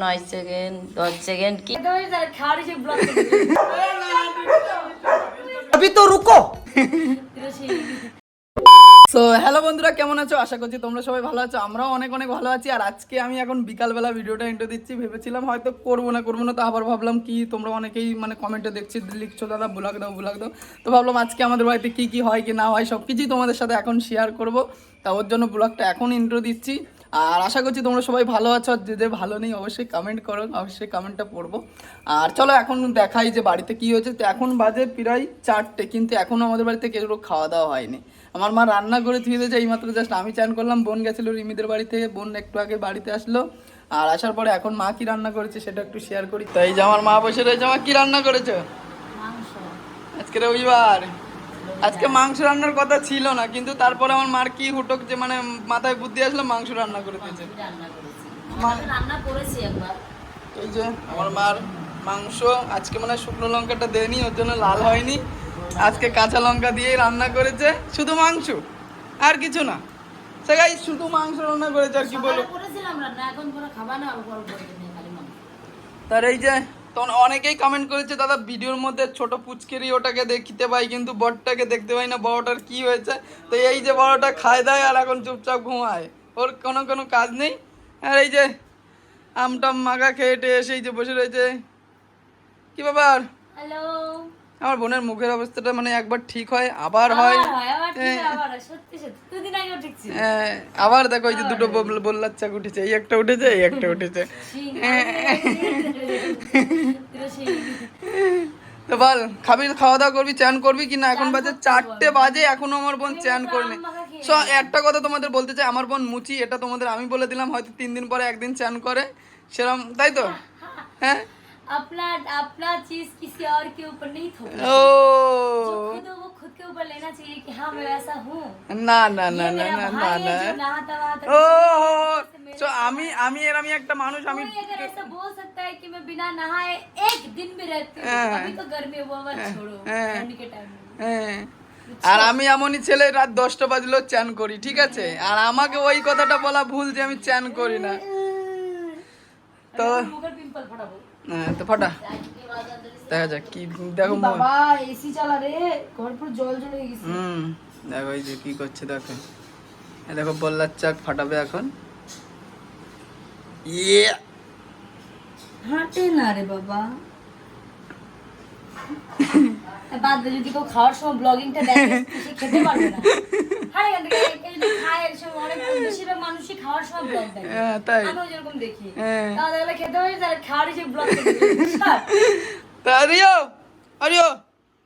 নয় সেকেন্ড দশ সেকেন্ড কি अभी तो रुको সো হ্যালো বন্ধুরা কেমন আছো আশা করছি তোমরা সবাই ভালো আছো আমরাও অনেক অনেক ভালো আছি আর আজকে আমি এখন বিকালবেলা ভিডিওটা ইন্টো দিচ্ছি ভেবেছিলাম হয়তো করবো না করবো না তো আবার ভাবলাম কি তোমরা অনেকেই মানে কমেন্টে দেখছি লিখছো দাদা ব্লগ দাও ব্লগ দাও তো ভাবলাম আজকে আমাদের বাড়িতে কি কি হয় কি না হয় সব কিছুই তোমাদের সাথে এখন শেয়ার করব তা ওর জন্য ব্লগটা এখন ইন্ট্রো দিচ্ছি আর আশা করছি তোমরা সবাই ভালো আছো আর যে যে ভালো নেই অবশ্যই কমেন্ট করো অবশ্যই কমেন্টটা পড়ব। আর চলো এখন দেখাই যে বাড়িতে কি হয়েছে। তো এখন বাজে প্রায় চারটে কিন্তু এখনও আমাদের বাড়িতে কেউ খাওয়া দাওয়া হয়নি। আমার মা রান্না করে ধুয়ে দিয়েছে এইমাত্র জাস্ট আমি চান করলাম বোন গেছিল রিমিদের বাড়ি থেকে বোন একটু আগে বাড়িতে আসলো। আর আসার পরে এখন মা কি রান্না করেছে সেটা একটু শেয়ার করি। তাই যে আমার মা বসে রয়েছে মা কি রান্না করেছ? আজকে রবিবার। আজকে মাংস রান্নার কথা ছিল না কিন্তু তারপরে আমার মার কি হুটক যে মানে মাথায় বুদ্ধি আসলো মাংস রান্না করে দিয়েছে। রান্না করেছি। একবার। এই যে আমার মার মাংস আজকে মানে শুকনো লঙ্কাটা দেয়নি ওর জন্য লাল হয়নি। আজকে কাঁচা লঙ্কা দিয়ে রান্না করেছে শুধু মাংস আর কিছু না। সে গাই শুধু মাংস রান্না করেছে আর কি মাংস। তার এই যে তখন অনেকেই কমেন্ট করেছে, দাদা ভিডিওর মধ্যে ছোট পুচকেরই ওটাকে দেখতে পাই, কিন্তু বড়টাকে দেখতে পাই না, বড়টার কি হয়েছে? তো এই যে বড়টা খায় দেয় আর এখন চুপচাপ ঘুমায়। ওর কোনো কোনো কাজ নেই? আর এই যে আমটাম মাগা খেয়ে এসে এই যে বসে রয়েছে। কি ব্যাপার? হ্যালো আমার বোনের মুখের অবস্থাটা মানে একবার ঠিক হয় আবার হয়। আবার হয়, হয়। হ্যাঁ, আবার দেখো এই যে দুটো বল- বল্লার চাক উঠেছে এই একটা উঠেছে এই একটা উঠেছে। তো বল খাবি খাওয়া দাওয়া করবি চান করবি কি না এখন বাজে চারটে বাজে এখনও আমার বোন করেনি মাখা সো একটা কথা তোমাদের বলতে চাই আমার বোন মুচি এটা তোমাদের আমি বলে দিলাম হয়তো তিন দিন পরে একদিন চান করে সেরম তাই তো? হ্যাঁ? अपना अपना चीज किसी और के ऊपर नहीं थोपना ও जो खुद हो वो खुद के ऊपर लेना चाहिए कि हाँ मैं ऐसा हूँ না না না ये না मेरा না না भाई না है जो नहाता वहाता ও मेरे সো আমি আমি এর আমি একটা মানুষ আমি कोई अगर ऐसा बोल सकता है कि मैं बिना नहाए एक दिन भी रहती हूँ हाँ। अभी तो गर्मी है, वो मत छोड़ो हाँ। ठंड के टाइम में হ্যাঁ। আর আমি এমনই ছেলে রাত দশটা বাজলো চ্যান করি ঠিক আছে আর আমাকে ওই কথাটা বলা ভুল যে আমি চ্যান করি না তো मुगर पिंपल फटाबो হ্যাঁ, তো ফটা। দেখা যাক কি দেখো বাবা এসি চালা রে ঘর পুরো জল জমে গেছে। হুম দেখো এই যে কি করছে দেখো। এই দেখো বল্লার চাক ফাটাবে এখন। ইয়ে। হাঁটে না রে বাবা। বাদ যদি কেউ খাওয়ার সময় ব্লগিংটা দেখে সে খেতে পারবে না। হ্যাঁ হ্যাঁ।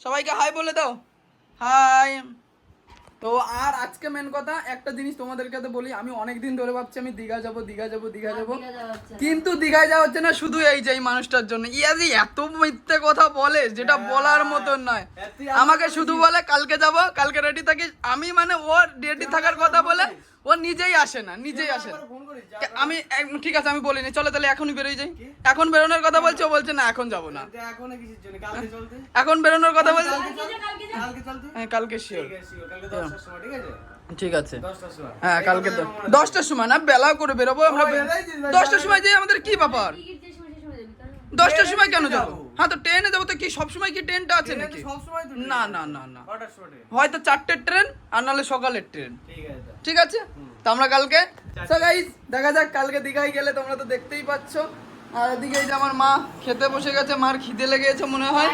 সবাইকে হাই বলে দাও। হাই তো আর আজকে মেন কথা একটা জিনিস তোমাদেরকে তো বলি আমি অনেক দিন ধরে ভাবছি আমি দীঘা যাব দীঘা যাব দীঘা যাব। কিন্তু দীঘায় যাওয়া হচ্ছে না শুধু এই যে এই মানুষটার জন্য। ইয়াজি যে এত মিথ্যে কথা বলে যেটা বলার মতন নয়। আমাকে শুধু বলে কালকে যাব কালকে রেডি থাকিস। আমি মানে ওর রেডি থাকার কথা বলে? ও নিজেই আসে না নিজেই আসে না। আমি এক- ঠিক আছে আমি বলিনি। চলো তাহলে এখনই বেরোই যাই। এখন বেরোনোর কথা বলছে ও বলছে না এখন যাব না। এখন কিসের জন্য? কালকে চলতে? এখন বেরোনোর কথা বলছে। হ্যাঁ কালকে শিওর ঠিক আছে দশটার সময় ঠিক আছে? হ্যাঁ কালকে তো দশটার সময় না বেলা করে বেরোবো আমরা দশটার সময় যাই আমাদের কি ব্যাপার? দশটার সময় কেন যাব? হ্যাঁ তো ট্রেনে যাব তো কি? সবসময় কি ট্রেনটা আছে নাকি? না না না না? হয়তো চারটের ট্রেন আর নাহলে সকালের ট্রেন। ঠিক আছে। ঠিক তো আমরা কালকে দেখা যাক কালকে দীঘায় গেলে তোমরা তো দেখতেই পাচ্ছ। আর এদিকে এই যে আমার মা খেতে বসে গেছে মার খিদে লেগেছে মনে হয়।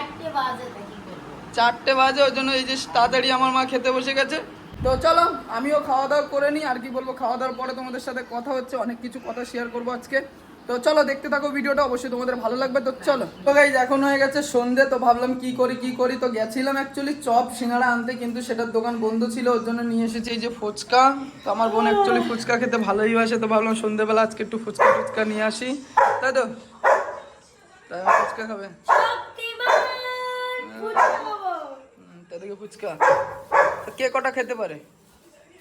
চারটে বাজে ওই জন্য এই যে তাড়াতাড়ি আমার মা খেতে বসে গেছে। তো চলো আমিও খাওয়া দাওয়া করে নিই আর কি বলব খাওয়া দাওয়ার পরে তোমাদের সাথে কথা হচ্ছে অনেক কিছু কথা শেয়ার করব আজকে। তো চলো দেখতে থাকো ভিডিওটা, অবশ্যই তোমাদের ভালো লাগবে, তো চলো। তো গাইজ এখন হয়ে গেছে সন্ধে, তো ভাবলাম কি করি কি করি? তো গেছিলাম অ্যাকচুয়ালি চপ সিঙ্গাড়া আনতে, কিন্তু সেটার দোকান বন্ধ ছিল, ওর জন্য নিয়ে এসেছি এই যে ফুচকা। তো আমার বোন অ্যাকচুয়ালি ফুচকা খেতে ভালোই বাসে, তো ভাবলাম সন্ধেবেলা আজকে একটু ফুচকা ফুচকা নিয়ে আসি। তাই তো? ফুচকা খাবে। তাদেরকে ফুচকা। কে কটা খেতে পারে?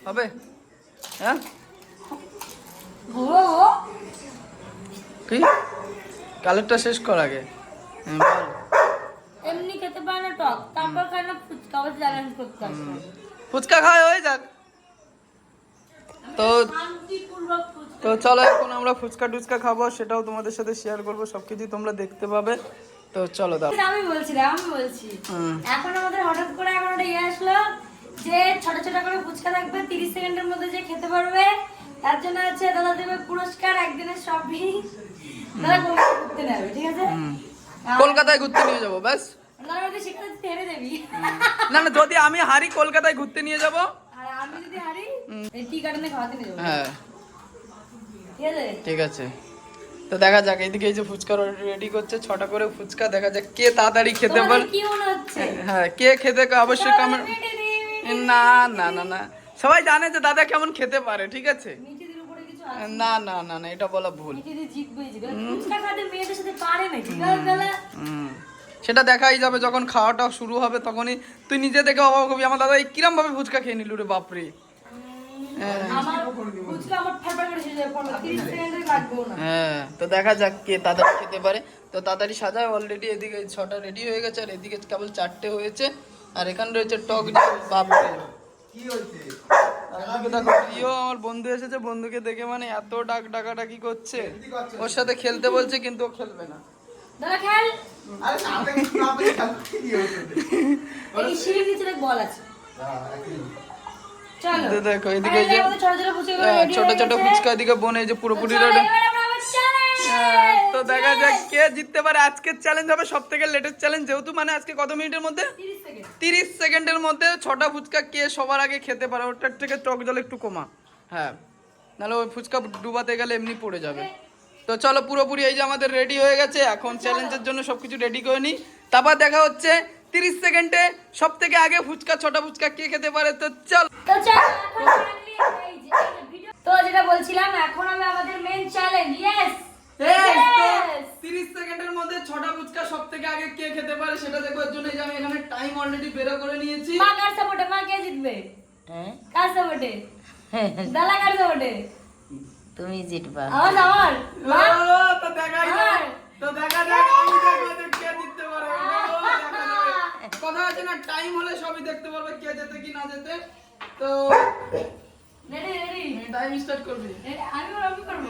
হবে? হ্যাঁ? কি? কালেরটা শেষ কর আগে। হ্যাঁ, বল। এমনি খেতে পারে না টক তারপর খায় না ফুচকা আবার চ্যালেঞ্জ করতে ফুচকা খাওয়া হয়ে যাক তো তো চলো এখন আমরা ফুচকা টুচকা খাব সেটাও তোমাদের সাথে শেয়ার করব সবকিছু তোমরা দেখতে পাবে। তো চলো দাও। আমি বলছিলাম আমি বলছি। এখন আমাদের হঠাৎ করে এখন একটা ইয়ে আসলো যে ছোট ছোট করে ফুচকা থাকবে তিরিশ সেকেন্ডের মধ্যে যে খেতে পারবে তার জন্য আছে দাদা দেবে পুরস্কার একদিনের শপিং কলকাতায় ঘুরতে নিয়ে যাব ব্যাস। না না যদি আমি হারি কলকাতায় ঘুরতে নিয়ে যাব। হ্যাঁ। ঠিক আছে? তো দেখা যাক এইদিকে এই যে ফুচকা রেডি করছে ছটা করে ফুচকা দেখা যাক কে তাড়াতাড়ি খেতে পারে। হ্যাঁ কে খেতে অবশ্যই কমেন্ট না না না না। সবাই জানে যে দাদা কেমন খেতে পারে ঠিক আছে মিঠিদের উপরে কিছু আছে না না না না এটা বলা ভুল। সেটা দেখাই যাবে যখন খাওয়াটা শুরু হবে তখনই। তুই নিজে দেখে অবাক হবি। আমার দাদা এই কিরম ভাবে ফুচকা খেয়ে নিল রে বাপরে। হয়ে। পড়ল 30 সেকেন্ডে লাগবেও না। হ্যাঁ তো দেখা যাক কে তাড়াতাড়ি খেতে পারে। তো তাড়াতাড়ি সাজায় অলরেডি এদিকে ছটা রেডি হয়ে গেছে আর এদিকে কেবল চারটে হয়েছে। আর এখানে রয়েছে টক বাপরে। কি হয়েছে? দেখো প্রিয় আমার বন্ধু এসেছে বন্ধুকে দেখে মানে এত ডাক ডাকাডাকি করছে। ওর সাথে খেলতে বলছে কিন্তু ও খেলবে না। দাদা খেল। আরে সামনে কিছু না পেলে খেলতে কি হয়েছে এই সিঁড়ির নিচে দেখ বল আছে। চলো। তো দেখো এদিকে যে আমাদের ছোট ছোট ফুচকা ছোট ফুচকা এদিকে বনে এই যে পুরোপুরি রেডি। হ্যাঁ, তো দেখা যাক কে জিততে পারে। আজকের চ্যালেঞ্জ হবে সব থেকে লেটেস্ট চ্যালেঞ্জ যেহেতু মানে আজকে কত মিনিটের মধ্যে? তিরিশ সেকেন্ডের মধ্যে ছটা ফুচকা কে সবার আগে খেতে পারে ওটার থেকে টক জল একটু কমা। হ্যাঁ নাহলে ওই ফুচকা ডুবাতে গেলে এমনি পড়ে যাবে। তো চলো পুরোপুরি এই যে আমাদের রেডি হয়ে গেছে এখন চ্যালেঞ্জের জন্য সবকিছু রেডি করে নিই। তারপর দেখা হচ্ছে তিরিশ সেকেন্ডে সব থেকে আগে ফুচকা ছটা ফুচকা কে খেতে পারে। তো চল। তো যেটা বলছিলাম এখন হবে আমাদের মেন চ্যালেঞ্জ ইয়েস তিরিশ সেকেন্ডের মধ্যে ছটা ফুচকা সব থেকে আগে কে খেতে পারে সেটা দেখবার জন্য যে আমি এখানে টাইম অলরেডি বেরো করে নিয়েছি। মা কার সাপোর্টে? মা কে জিতবে? হ্যাঁ? কার সাপোর্টে? দাদা কার সাপোর্টে? তুমি জিতবা। আমার আমার। তো দেখাই তো দেখা যাক আমি দেখব যে কে জিততে পারে। কথা আছে না টাইম হলে সবই দেখতে পারবে কে যেতে কি না যেতে তো রেডি রেডি টাইম স্টার্ট করবি আমি আমি করব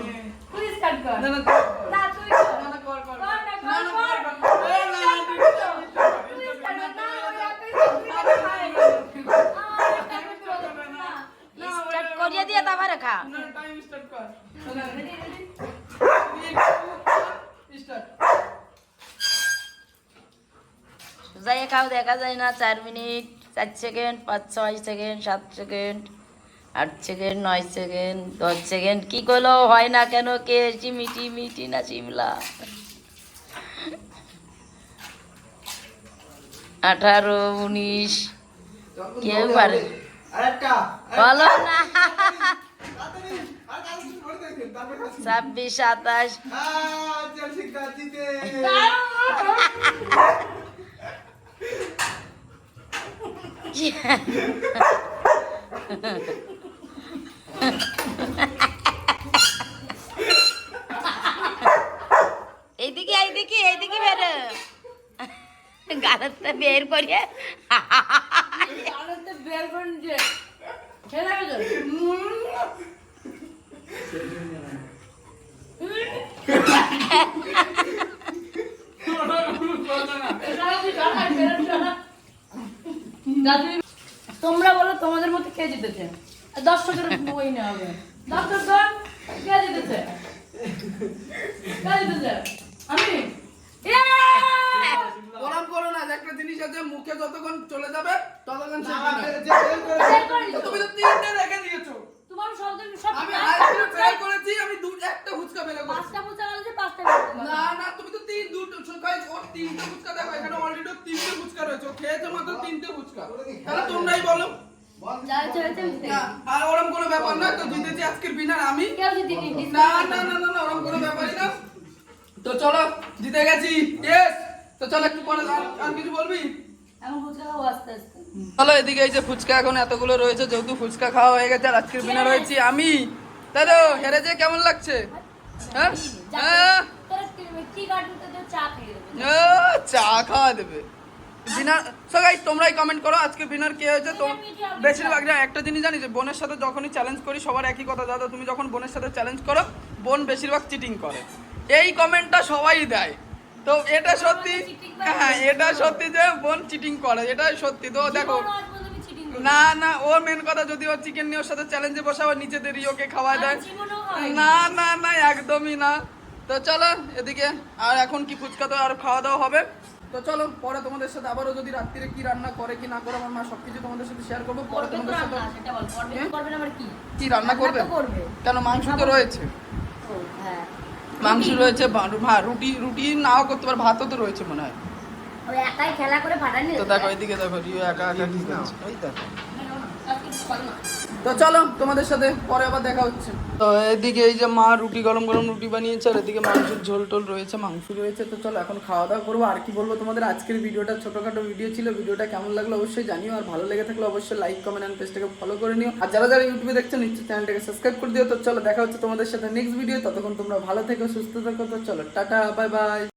তুই স্টার্ট কর না না না তুই কর না, কর, কর। না, না, কর, কর। না, না, তুই তুই তুই তুই না, কর, তুই তুই খাই। আমি স্টার্ট করিয়ে দিয়ে তারপরে খা না, কর। যাই খাও দেখা যায় না চার মিনিট চার সেকেন্ড পাঁচ ছয় সেকেন্ড সাত সেকেন্ড আট সেকেন্ড নয় সেকেন্ড দশ সেকেন্ড কি করল? হয় না কেন কে? মিটি মিটি না চিমলা। আঠারো উনিশ। কেউ পারে বলো। না ছাব্বিশ সাতাশ চেলসি জিতে এইদিকে এইদিকে এইদিকে বেরো গালতে বের করিয়ে আনন্দে বের করে তোমরা বলো তোমাদের মধ্যে কে জিতেছে? দর্শকের বই না হবে। দর্শকগণ কে জিতেছে? কে জিতেছে আমি Yeah! ওরম করো না যে একটা জিনিস আছে মুখে যতক্ষণ চলে যাবে তুমি তো তিনটে রেখে দিয়েছ। তোমার শব্দ সব আমি আইসক্রিম ট্রাই করেছি। আমি দু একটা ফুচকা ফেলে করেছি। পাঁচটা ফুচকা পাঁচটা না না তুমি তো তিন দুটো ওর তিনটে ফুচকা দেখো এখানে অলরেডি তিনটে ফুচকা রয়েছে। খেয়েছে মাত্র তিনটে ফুচকা। তাহলে তোমরাই বলো। আর ওরম কোনো ব্যাপার না তো জিতেছি আজকের বিনার আমি। না না না না না ওরম কোনো ব্যাপারই না। তো চলো জিতে গেছি। ইয়েস তো চলো একটু পরে আর- আর কিছু বলবি? এখন ফুচকা খাব আস্তে আস্তে। চলো এদিকে এই যে ফুচকা এখন এতগুলো রয়েছে, যেহেতু ফুচকা খাওয়া হয়ে গেছে আর আজকের বিনার হয়েছি আমি। হেরে যে কেমন লাগছে? হ্যাঁ? হ্যাঁ? চা খাওয়া দেবে। বিনার তোমরাই কমেন্ট করো আজকে কে হয়েছে। বেশিরভাগ একটা জিনিস জানি যে, বোনের সাথে যখনই চ্যালেঞ্জ করি, সবার একই কথা, দাদা, তুমি যখন বোনের সাথে চ্যালেঞ্জ করো, বোন বেশিরভাগ চিটিং করে। এই কমেন্টটা সবাই দেয়। তো এটা সত্যি হ্যাঁ এটা সত্যি যে বোন চিটিং করে এটাই সত্যি। তো দেখো। না না ওর মেন কথা যদি ও চিকেন নিয়ে ওর সাথে চ্যালেঞ্জে বসে আবার নিচেদের রিওকে খাওয়া দেয়। না। না না একদমই না। তো চলো এদিকে আর এখন কি ফুচকা তো আর খাওয়া দাওয়া হবে? তো চলো পরে তোমাদের সাথে আবারও যদি রাত্রিরে কি রান্না করে কি না করে আমার মা সবকিছু তোমাদের সাথে শেয়ার করব পরে তোমাদের সাথে হ্যাঁ? কি? রান্না করবে? কেন মাংস তো রয়েছে। হ্যাঁ। মাংস রয়েছে রুটি রুটি নাও করতে পারে ভাতও তো রয়েছে মনে হয়। ও একাই খেলা করে ফাটানি তো দেখো এদিকে দেখো রিও একা একা কি করছে ওই দেখো। তো চলো, তোমাদের সাথে পরে আবার দেখা হচ্ছে। তো এদিকে এই যে মা রুটি, গরম গরম রুটি বানিয়েছে, আর এদিকে মাংসের ঝোল টোল রয়েছে, মাংস রয়েছে, তো চলো এখন খাওয়া দাওয়া করব। আর কি বলব তোমাদের, আজকের ভিডিওটা ছোটখাটো ভিডিও ছিল, ভিডিওটা কেমন লাগল অবশ্যই জানিও, আর ভালো লেগে থাকলে অবশ্যই লাইক কমেন্ট অ্যান্ড পেজটাকে ফলো করে নিও। আর যারা যারা ইউটিউবে দেখছ, নিশ্চয়ই চ্যানেলটাকে সাবস্ক্রাইব করে দিও। তো চলো, দেখা হচ্ছে তোমাদের সাথে নেক্সট ভিডিও ততক্ষণ তোমরা ভালো থেকো, সুস্থ থেকো, তো চলো, টাটা বাই বাই